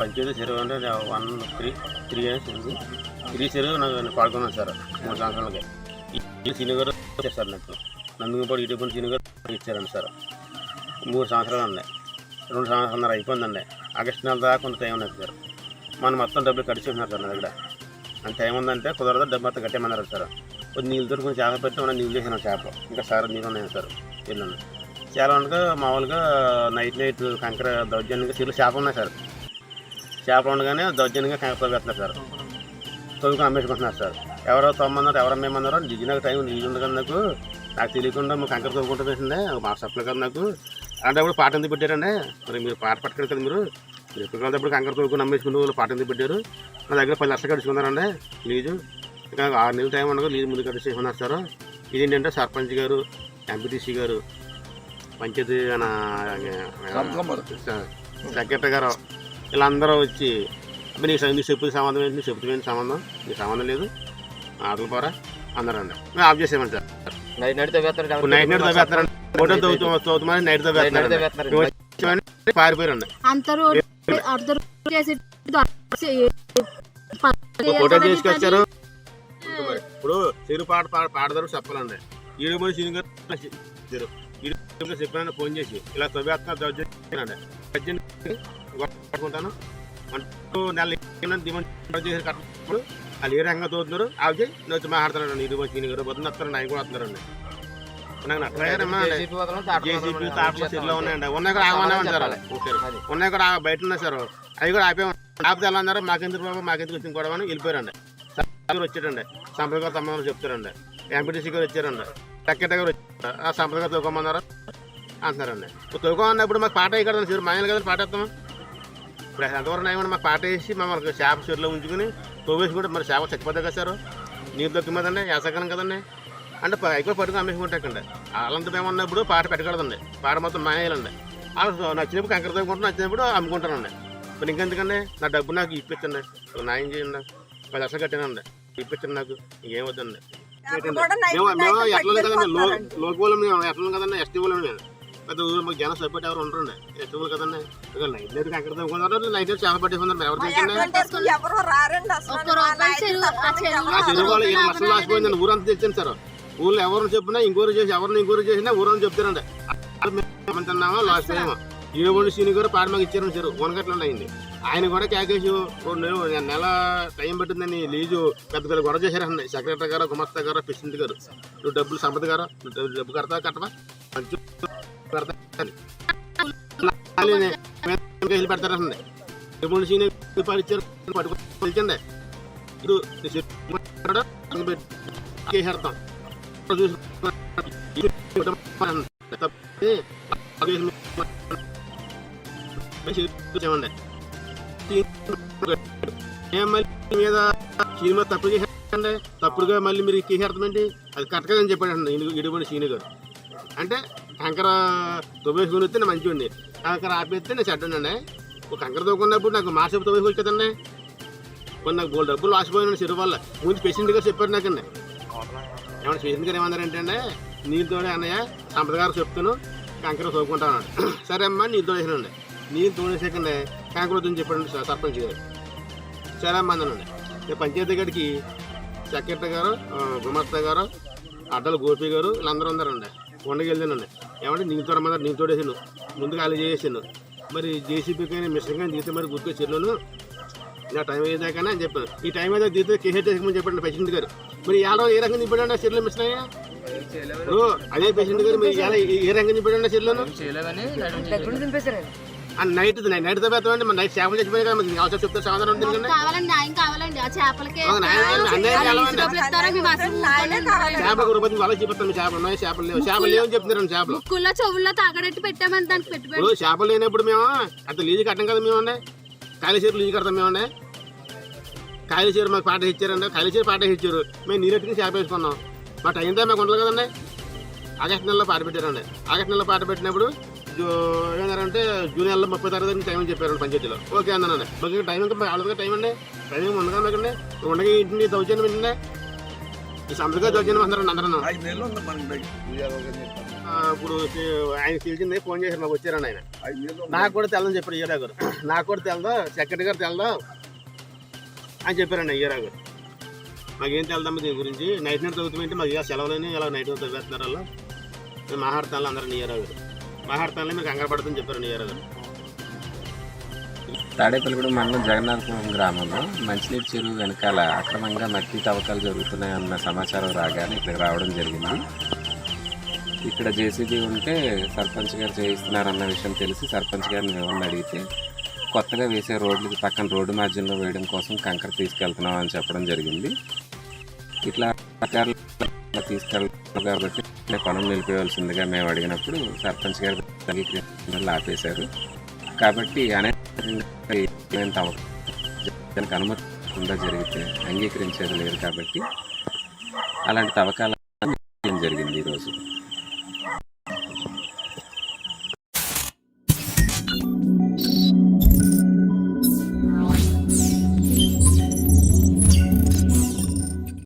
పంచాయతీ చెరువు అంటే one three three years ఉంది. త్రీ చెరువు నాకు పాడుకున్నాను సార్ మూడు సంవత్సరాలకి. ఈ సీనియర్ సార్ నాకు. నందుగుపాడు ఇటుపడి సీనియర్ గారు ఇచ్చారండి సార్. మూడు సంవత్సరాలు ఉన్నాయి. రెండు సంవత్సరాలు అయిపోయిందండి. ఆగస్టు నెల దాకా కొంత టైం ఉన్నది సార్. మనం మొత్తం డబ్బులు కడిచేస్తున్నారు సార్ నా దగ్గర. అంత టైం ఉందంటే కుదరదు డబ్బు మొత్తం కట్టేమన్నారు సార్. నీళ్ళు నీళ్ళతో కొంచెం చేప పెట్టి మనం నీళ్ళు చేసిన చేప. ఇంకా సార్ నీళ్ళు ఉన్నాయి సార్? ఇల్లు చాలా ఉండగా మామూలుగా నైట్ నైట్ కంకర దౌర్జన్యంగా చీరలు చేపలు ఉన్నాయి సార్. చేపలు ఉండగానే దౌర్జన్యంగా కంకర పెడుతున్నారు సార్. తొలుకు అమ్మేసుకుంటున్నారు సార్. ఎవరో తొమ్మన్నారు ఎవరు అమ్మేమన్నారో నాకు టైం నీళ్ళు ఉండగా నాకు నాకు తెలియకుండా మా కంకర తోలుకుంటూ వేసిందే మా సప్లై కదా నాకు. అంటే ఇప్పుడు పాట ఎందుకు పెట్టారండి మరి మీరు పాట పట్టుకోరు కదా మీరు. మీరు ఎప్పుడు కలిసినప్పుడు కంకర తొలుకుని అమ్మేసుకునే వాళ్ళు పాట ఎందుకు పెట్టారు? నా దగ్గర పది లక్షలు కడుచుకున్నారండి లీజు ఇంకా ఆరు నెలలు టైం ఉండగా లీజు ముందు కట్టించుకున్నారు సార్. ఇది ఏంటంటే సర్పంచ్ గారు ఎంపీటీసీ గారు పంచాయతీ సెక్రటరీ గారు వీళ్ళందరూ వచ్చి అబ్బా నీకు నీకు చెప్పు సంబంధం ఏంటి? ఏంటి సంబంధం? నీకు సంబంధం లేదు. ఆటల పోరా. అందరండి మేము ఆఫ్ చేసేయమని సార్ నైట్ నైట్ తవ్వేస్తారు నైట్ ఫోటో తవ్వుతూ తవ్వుతామని నైట్ చేసి ఫోటో తీసుకొచ్చారు. ఇప్పుడు చెరు పాట పాడదారు చెప్పాలండి. ఈడు పోయి చెప్పాను ఫోన్ చేసి ఇలా దౌర్జన్యం పట్టుకుంటాను అంటూ నెల డిమాండ్ చేసి వాళ్ళు ఏ తోతున్నారు ఆవిడ నేను వచ్చి మాట్లాడుతున్నాను పోయి సీని గారు పొద్దున్న వస్తారు ఆయన కూడా వస్తున్నారండి నాకు జేసీపీ తాటలు చెట్లు ఉన్నాయండి. ఉన్నాయి కూడా ఆగమన్నామండి సార్ ఉన్నాయి కూడా బయట ఉన్నాయి సార్. అవి కూడా ఆపేమో ఆపితే ఎలా అన్నారు? మాకెందుకు బాబు? మాకెందుకు వచ్చింది కూడా అని వెళ్ళిపోయారండి. సంపద గారు తమ్మని చెప్తారండి. ఎంపీటీసీ గారు వచ్చారండి. సెక్రటరీ దగ్గర వచ్చారు ఆ సంపద గారు తోకోమన్నారు అంటున్నారండి. ఇప్పుడు తోకోమన్నప్పుడు మాకు పాట వేయకూడదు సార్? మా కదా పాట వేస్తాము? ఇప్పుడు ఎంతవరకు నయమని మాకు పాట వేసి మమ్మల్ని చేప చెరులో ఉంచుకుని తోవేసి కూడా మరి చేప చచ్చిపోతాయి కదా సార్? నీరు దొక్కిమదండి వేసగలం కదండి. అంటే ఎక్కువ పట్టుకుని అమ్మేసుకుంటాకండి. వాళ్ళంతా మేము ఉన్నప్పుడు పాట పెట్టకూడదండి పాట మొత్తం మానేయాలండి వాళ్ళు నచ్చినప్పుడు కంకర తగ్గుకుంటా నచ్చినప్పుడు అమ్ముకుంటానండి. మరి ఇంకెందుకండి? నా డబ్బు నాకు ఇప్పించండి నాయం చేయండి. పది లక్షలు కట్టానండి. ఇప్పించండి నాకు. ఇంకేం వద్దండి. మేము మేము ఎట్లా కదండి? లో లోకోలం మేము ఎట్లా కదండి? ఎస్టీ వాళ్ళం మేము. పెద్ద ఊరు మాకు జనం సపోర్ట్ ఎవరు ఎస్టీ వాళ్ళు కదండి. ఇక నైట్ నైట్ ఎవరు ఎవరు అసలు. లక్షలు లాసిపోయిందండి ఊరంతా తెచ్చాను సార్. ఊళ్ళో ఎవరిని చెప్పినా ఇంకోరు చేసి ఎవరిని ఇంకోరు చేసినా ఊరని చెప్తారండి. మేము ఏమంటున్నామో లాస్ట్ టైం ఏడు సీని గారు పాడ మాకు ఇచ్చారు చెరువు వనకట్ల అయింది ఆయన కూడా క్యాకేసి రెండు నెల నెల టైం పట్టిందని లీజు పెద్ద పెద్ద గొడవ చేశారండి సెక్రటరీ గారు గుమస్తా గారు ప్రెసిడెంట్ గారు నువ్వు డబ్బులు సంపద గారు నువ్వు డబ్బు- డబ్బు కడతా కట్టవా మంచి కడతా అని. మళ్ళీ నే- మేము పెడతారండి ఎప్పుడు సీని పాడు ఇచ్చారు ఇప్పుడు చేసేస్తాం చూసి చేసేడతాం చూసామండి మీద సినిమా తప్పు చేశారండి తప్పుడుగా మళ్ళీ మీరు తీసేస్తామండి అది కరెక్ట్గా అని చెప్పాడండి ఇడుబడి సీని గారు. అంటే కంకర తొవ్వేసుకుని వస్తే నేను మంచివండి కంకర ఆపేస్తే నేను చెడ్డండి. ఒక కంకర తోకున్నప్పుడు నాకు మార్చి తొవ్వేసుకోవచ్చు కదండి కొన్ని నాకు గోల్డ్ డబ్బులు లాసిపోయిన చెరువు వల్ల. ముందు పేషెంట్ గారు చెప్పారు నాకండి ఏమన్నా పేషెంట్ గారు ఏమన్నారంటే అండి నీళ్ళతోనే అన్నయ్య సంపద గారు చెప్తాను కంకర తోకుంటాను సరే అమ్మా నీతో తోడేసానండి నీళ్ళు తోడేసాకండి కంకర వద్దని చెప్పాడు స- సర్పంచ్ గారు. సరే అన్నానండి నేను పంచాయతీ గడికి సెక్రటరీ గారు ఆ, గుమస్తా గారు అడ్డల గోపి గారు వీళ్ళందరూ ఉన్నారండి కొండకి వెళ్ళానండి ఏమంటే నీళ్ళు తోడమన్నారు నీళ్ళు తోడేసాను ముందు ఖాళీ చేసేసాను మరి జేసీబీ కానీ మిషన్ కానీ దిగితే మరి గుర్తొచ్చాను ఇలా టైం అయ్యేదాకానే అని చెప్పాను ఈ టైం అయితే దిగితే కేసెట్ వేసుకోమని చెప్పండి పేషెంట్ గారు. మరి ఏడో ఏ రకంగా దింపాడండి ఆ చెట్లు మిషన్ అయ్యా అదే పేషెంట్ గారు మీరు ఎలా ఏ- రంగం దింపాడండి చెట్లను చేయలేదని నైట్ నైట్తో పెడతామండి మరి నైట్ చేపలు చచ్చిపోయి కదా మీకు అవసరం చెప్తే సమాధానం ఉంటుంది కదా. కావాలండి ఆ చేపలకే రూపాయలు వాళ్ళకి చూపిస్తాం మీ చేపలు ఉన్నాయి చేపలు లేవు. చేపలు లేవని చెప్తున్నారండి చేపలు. ముక్కుల్లో చెవుల్లో తాగడెట్టు పెట్టామని దానికి పెట్టుబడి. ఇప్పుడు చేపలు లేనప్పుడు మేము అంత లీజు కట్టం కదా మేమండి. కాయలచీర లీజు కడతాం మేమండి. కాయలచీర మాకు పాట ఇచ్చారండి. కాయలచీర పాట ఇచ్చారు. మేము నీరెట్టుకుని చేప వేసుకున్నాం. మా టైం తో మాకు ఉండదు కదండి. ఆగస్టు నెలలో పాట పెట్టారండి. ఆగస్టు నెలలో పాట పెట్టినప్పుడు ఏమన్నారంటే జూన్ నెలలో ముప్పై తారీఖు నుంచి టైం అని చెప్పారండి పంచాయతీలో. ఓకే అన్నానండి మాకు టైం ఇంకా ఆల్రెడీ టైం అండి. టైం ఉండగా మాకండి ఉండగా ఇంటిని దౌర్జన్యం ఏంటండి ఈ సంతగా దొరికిన అందరూ అందరూ ఇప్పుడు ఆయన పిలిచింది ఫోన్ చేసి మాకు వచ్చారండి ఆయన. నాకు కూడా తెల్లని చెప్పారు ఈరా గారు. నాకు కూడా తెలదా? సెక్రటరీ గారు తెలదా? అని చెప్పారండి ఈరా గారు. మాకేం తెలదమ్మా దీని గురించి? నైట్ నైట్ చదువుతుంటే మాకు ఇలా సెలవులని ఇలా నైట్ చదివేస్తున్నారు అలా మాట్లాడతాను అందరూ ఈరా గారు. మాట్లాడతానులే మీకు కంగారు పడుతుందని చెప్పారండి తాడేపల్లిగూడెం మండలం జగన్నాథపురం గ్రామంలో మంచినీటి చెరువు వెనకాల అక్రమంగా మట్టి తవ్వకాలు జరుగుతున్నాయన్న సమాచారం రాగానే ఇక్కడికి రావడం జరిగింది. ఇక్కడ జేసీబీ ఉంటే సర్పంచ్ గారు చేయిస్తున్నారన్న విషయం తెలిసి సర్పంచ్ గారిని వివరణ అడిగితే కొత్తగా వేసే రోడ్లకి పక్కన రోడ్డు మార్జిన్లో వేయడం కోసం కంకర తీసుకెళ్తున్నాం అని చెప్పడం జరిగింది. ఇట్లా అధికారులు తీసుకెళ్తారు కాబట్టి పనులు నిలిపేయవలసిందిగా మేము అడిగినప్పుడు సర్పంచ్ గారు ఆపేశారు. కాబట్టి అనేక తమ దానికి అనుమతి లేకుండా జరిగితే అంగీకరించేది లేదు కాబట్టి అలాంటి తవ్వకాలు జరిగింది ఈరోజు.